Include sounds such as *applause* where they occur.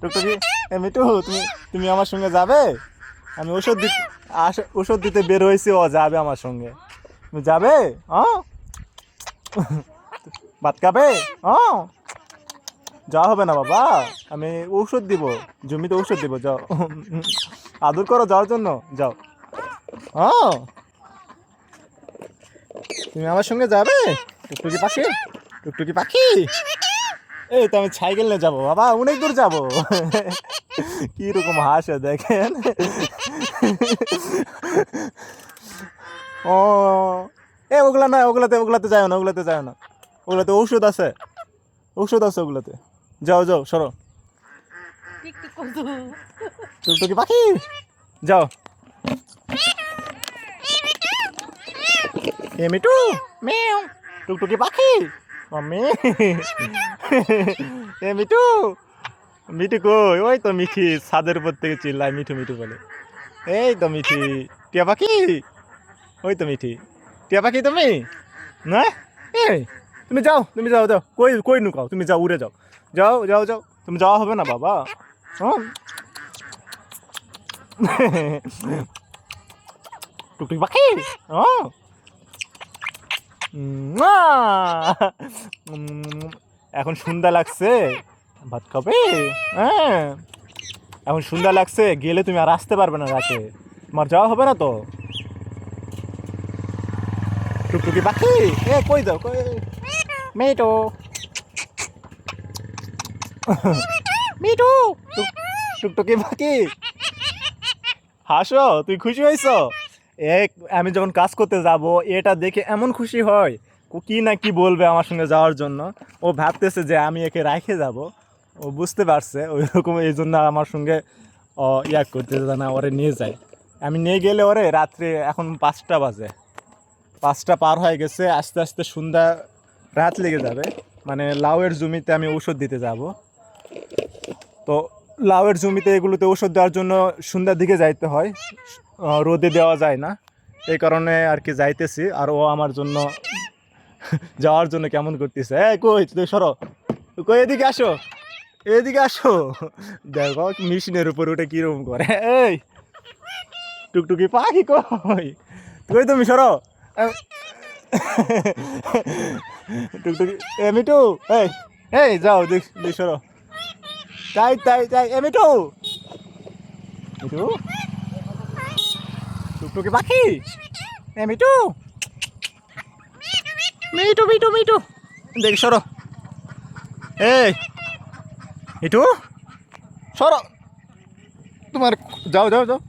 টুকটুকি তুমি তুমি আমার সঙ্গে যাবে? আমি ওষুধ দিতে ওষুধ দিতে বের হয়েছি, ও যাবে আমার সঙ্গে। তুমি যাবে? ভাত খাবে? হ্যাঁ যাওয়া হবে না বাবা, আমি ঔষধ দিব, জমিতে ঔষধ দিব, যাও। আদর করো যাওয়ার জন্য, যাও। হ্যাঁ তুমি আমার সঙ্গে যাবে? টুকটুকি পাখি টুকটুকি পাখি। এই তো আমি সাইকেল নিয়ে যাব বাবা অনেক দূর যাব। কি রকম হাসে দেখেন। ও এ ওগুলা না ওগুলাতে ওগুলাতে যাও না ওগুলাতে যাও না। ওগুলাতে ঔষধ আছে। ঔষধ আছে ওগুলাতে। যাও যাও সরো। টুকটুকি পাখি। যাও। এ মিটু মেও টুকটুকি পাখি। মাম্মি *laughs* এ মিটু মিঠু কই? ওই তো মিঠি ছাদের উপর থেকে চিল্লায় মিঠু মিঠু বলে। এই তো মিঠি টিয়া পাখি? ওই তো মিঠি। টিয়া পাখি তুমি? না? এই তুমি যাও তুমি যাও যাও। কই কই নুকাও? তুমি যাও উড়ে যাও। যাও যাও যাও। তুমি যাওয়া হবে না বাবা। হ্যাঁ *laughs* টুকটুকি পাখি! উম, এখন সন্ধ্যা লাগছে। ভাত খাবে? হ্যাঁ। এখন সন্ধ্যা লাগছে, গেলে তুমি আর আসতে পারবে না রাতে। তোমার যাওয়া হবে না তো? টুকটুকি পাখি? এ, কই দাও, কই? মেটো। মিটু, টুক- টুকটুকি পাখি। হাসো, তুই খুশি হয়েছ? এক, আমি যখন কাজ করতে যাব, এটা দেখে এমন খুশি হয় কি না কি বলবে আমার সঙ্গে যাওয়ার জন্য। ও ভাবতেছে যে আমি একে রাখে যাব। ও বুঝতে পারছে ওই রকম এই জন্য আমার সঙ্গে ইয়া করতেছে না ওরে নিয়ে যায়। আমি নিয়ে গেলে ওরে রাত্রে এখন পাঁচটা বাজে। পাঁচটা পার হয়ে গেছে, আস্তে আস্তে সন্ধ্যা রাত লেগে যাবে। মানে লাউয়ের জমিতে আমি ঔষধ দিতে যাব। তো লাউয়ের জমিতে এগুলোতে ওষুধ দেওয়ার জন্য সন্ধ্যার দিকে যাইতে হয়। রোদে দেওয়া যায় না। এই কারণে আর কি যাইতেছি। আর ও আমার জন্য *laughs* যাওয়ার জন্য কেমন করতেছে? এই, কই? তুই সরো। কই, এদিকে আসো। এদিকে আসো। দেখো মেশিনের উপর উঠে কীরকম করে। এই, টুকটুকি পাখি কই? কই তুমি, সরো। টুকটুকি, এ মিটু এই এই, যাও, দেখ সরো। তাই তাই তাই, এ মিটু মিটু টুকটুকি পাখি? এ মিটু মিটু মিটু মিটু দেখি সরো। এই মিটু সরো। তোমার যাও যাও যাও।